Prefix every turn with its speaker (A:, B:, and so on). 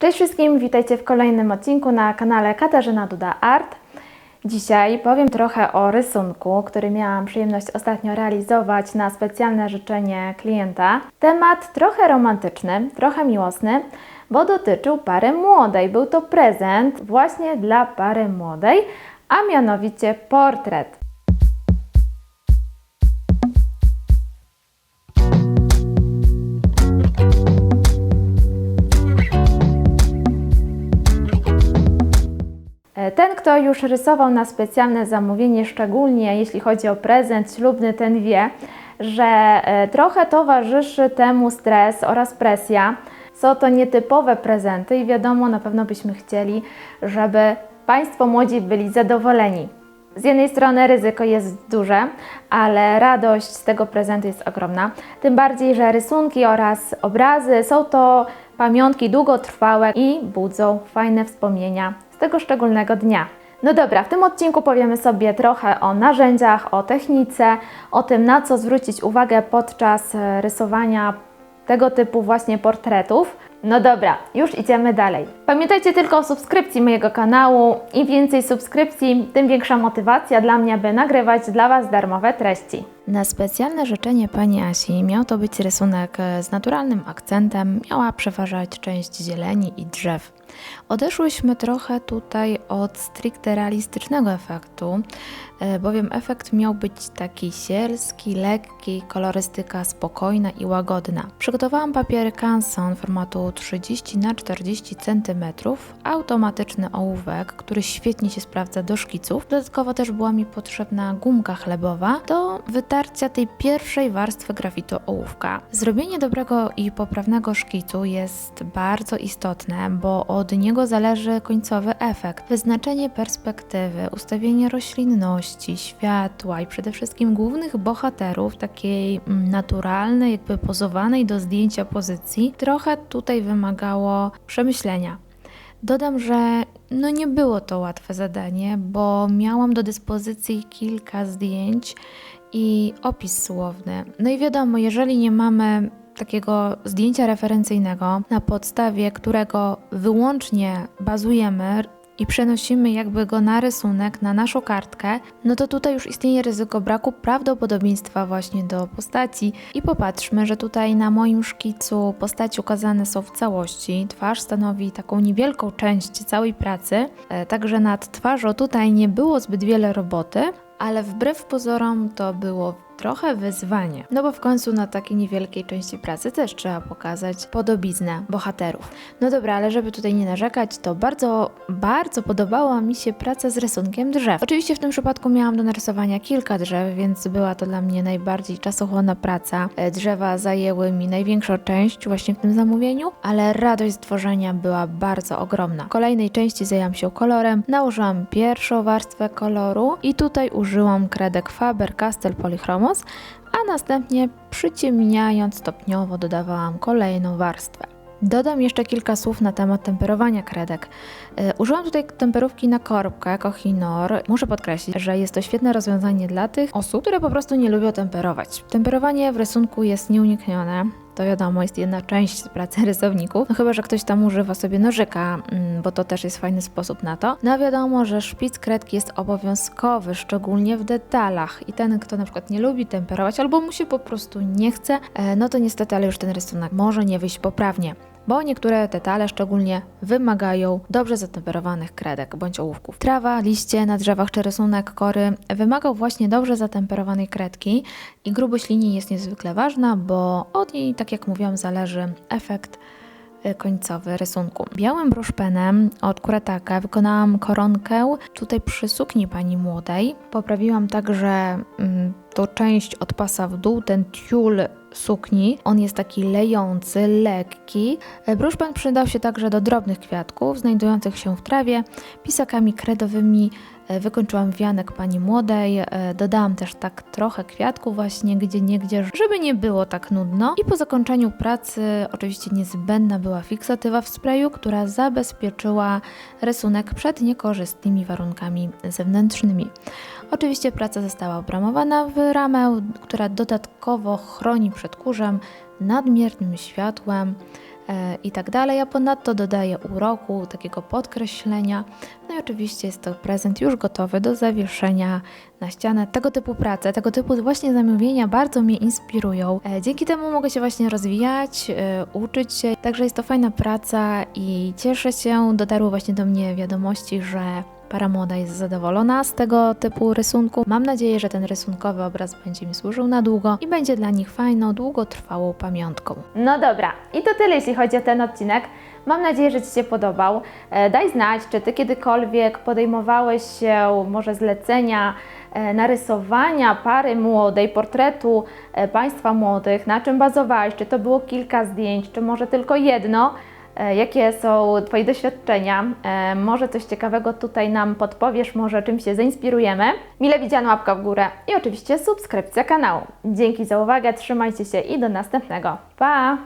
A: Cześć wszystkim, witajcie w kolejnym odcinku na kanale Katarzyna Duda Art. Dzisiaj powiem trochę o rysunku, który miałam przyjemność ostatnio realizować na specjalne życzenie klienta. Temat trochę romantyczny, trochę miłosny, bo dotyczył pary młodej. Był to prezent właśnie dla pary młodej, a mianowicie portret. Kto już rysował na specjalne zamówienie, szczególnie jeśli chodzi o prezent ślubny, ten wie, że e, trochę towarzyszy temu stres oraz presja. Są to nietypowe prezenty i wiadomo, na pewno byśmy chcieli, żeby Państwo młodzi byli zadowoleni. Z jednej strony ryzyko jest duże, ale radość z tego prezentu jest ogromna. Tym bardziej, że rysunki oraz obrazy są to pamiątki długotrwałe i budzą fajne wspomnienia tego szczególnego dnia. No dobra, w tym odcinku powiemy sobie trochę o narzędziach, o technice, o tym, na co zwrócić uwagę podczas e, rysowania tego typu właśnie portretów. No dobra, już idziemy dalej. Pamiętajcie tylko o subskrypcji mojego kanału. Im więcej subskrypcji, tym większa motywacja dla mnie, by nagrywać dla Was darmowe treści. Na specjalne życzenie pani Asi miał to być rysunek z naturalnym akcentem, miała przeważać część zieleni i drzew. Odeszłyśmy trochę tutaj od stricte realistycznego efektu, e, bowiem efekt miał być taki sielski, lekki, kolorystyka spokojna i łagodna. Przygotowałam papiery Canson formatu 30 na 40 cm, automatyczny ołówek, który świetnie się sprawdza do szkiców. Dodatkowo też była mi potrzebna gumka chlebowa do wytarcia tej pierwszej warstwy grafitu ołówka. Zrobienie dobrego i poprawnego szkicu jest bardzo istotne, bo od niego zależy końcowy efekt. Wyznaczenie perspektywy, ustawienie roślinności, światła i przede wszystkim głównych bohaterów, takiej mm, naturalnej, jakby pozowanej do zdjęcia pozycji, trochę tutaj wymagało przemyślenia. Dodam, że no nie było to łatwe zadanie, bo miałam do dyspozycji kilka zdjęć i opis słowny. No i wiadomo, jeżeli nie mamy takiego zdjęcia referencyjnego, na podstawie którego wyłącznie bazujemy i przenosimy jakby go na rysunek, na naszą kartkę, no to tutaj już istnieje ryzyko braku prawdopodobieństwa właśnie do postaci. I popatrzmy, że tutaj na moim szkicu postaci ukazane są w całości. Twarz stanowi taką niewielką część całej pracy, e, także nad twarzą tutaj nie było zbyt wiele roboty, ale wbrew pozorom to było trochę wyzwanie. No bo w końcu na takiej niewielkiej części pracy też trzeba pokazać podobiznę bohaterów. No dobra, ale żeby tutaj nie narzekać, to bardzo, bardzo podobała mi się praca z rysunkiem drzew. Oczywiście w tym przypadku miałam do narysowania kilka drzew, więc była to dla mnie najbardziej czasochłonna praca. E, Drzewa zajęły mi największą część właśnie w tym zamówieniu, ale radość z tworzenia była bardzo ogromna. W kolejnej części zajęłam się kolorem, nałożyłam pierwszą warstwę koloru i tutaj użyłam kredek Faber-Castell A następnie przyciemniając stopniowo dodawałam kolejną warstwę. Dodam jeszcze kilka słów na temat temperowania kredek. E, Użyłam tutaj temperówki na korbkę Kohinor. Muszę podkreślić, że jest to świetne rozwiązanie dla tych osób, które po prostu nie lubią temperować. Temperowanie w rysunku jest nieuniknione. To wiadomo, jest jedna część pracy rysowników. No chyba, że ktoś tam używa sobie nożyka, mm, bo to też jest fajny sposób na to. No wiadomo, że szpic kredki jest obowiązkowy, szczególnie w detalach. I ten, kto na przykład nie lubi temperować albo mu się po prostu nie chce, e, no to niestety, ale już ten rysunek może nie wyjść poprawnie bo niektóre detale szczególnie wymagają dobrze zatemperowanych kredek bądź ołówków. Trawa, liście na drzewach czy rysunek kory wymagał właśnie dobrze zatemperowanej kredki i grubość linii jest niezwykle ważna, bo od niej, tak jak mówiłam, zależy efekt y, końcowy rysunku. Białym bruszpenem od Kuretaka wykonałam koronkę tutaj przy sukni pani młodej. Poprawiłam także mm, tą część od pasa w dół, ten tiul sukni. On jest taki lejący, lekki. E, Bruszpen przydał się także do drobnych kwiatków znajdujących się w trawie. Pisakami kredowymi e, wykończyłam wianek pani młodej. e, Dodałam też tak trochę kwiatków właśnie gdzie niegdzie, żeby nie było tak nudno. I po zakończeniu pracy oczywiście niezbędna była fiksatywa w sprayu, która zabezpieczyła rysunek przed niekorzystnymi warunkami zewnętrznymi. Oczywiście praca została obramowana w ramę, która dodatkowo chroni przed kurzem, nadmiernym światłem, e, i tak dalej, a ponadto dodaje uroku, takiego podkreślenia. No i oczywiście jest to prezent już gotowy do zawieszenia na ścianę. Tego typu prace, tego typu właśnie zamówienia bardzo mnie inspirują. E, Dzięki temu mogę się właśnie rozwijać, e, uczyć się. Także jest to fajna praca i cieszę się. Dotarły właśnie do mnie wiadomości, że para młoda jest zadowolona z tego typu rysunku. Mam nadzieję, że ten rysunkowy obraz będzie mi służył na długo i będzie dla nich fajną, długotrwałą pamiątką. No dobra, i to tyle jeśli chodzi o ten odcinek. Mam nadzieję, że Ci się podobał. E, Daj znać, czy Ty kiedykolwiek podejmowałeś się może zlecenia e, narysowania pary młodej, portretu e, państwa młodych, na czym bazowałeś, czy to było kilka zdjęć, czy może tylko jedno. E, Jakie są Twoje doświadczenia? E, Może coś ciekawego tutaj nam podpowiesz, może czym się zainspirujemy. Mile widziana łapka w górę i oczywiście subskrypcja kanału. Dzięki za uwagę, trzymajcie się i do następnego. Pa!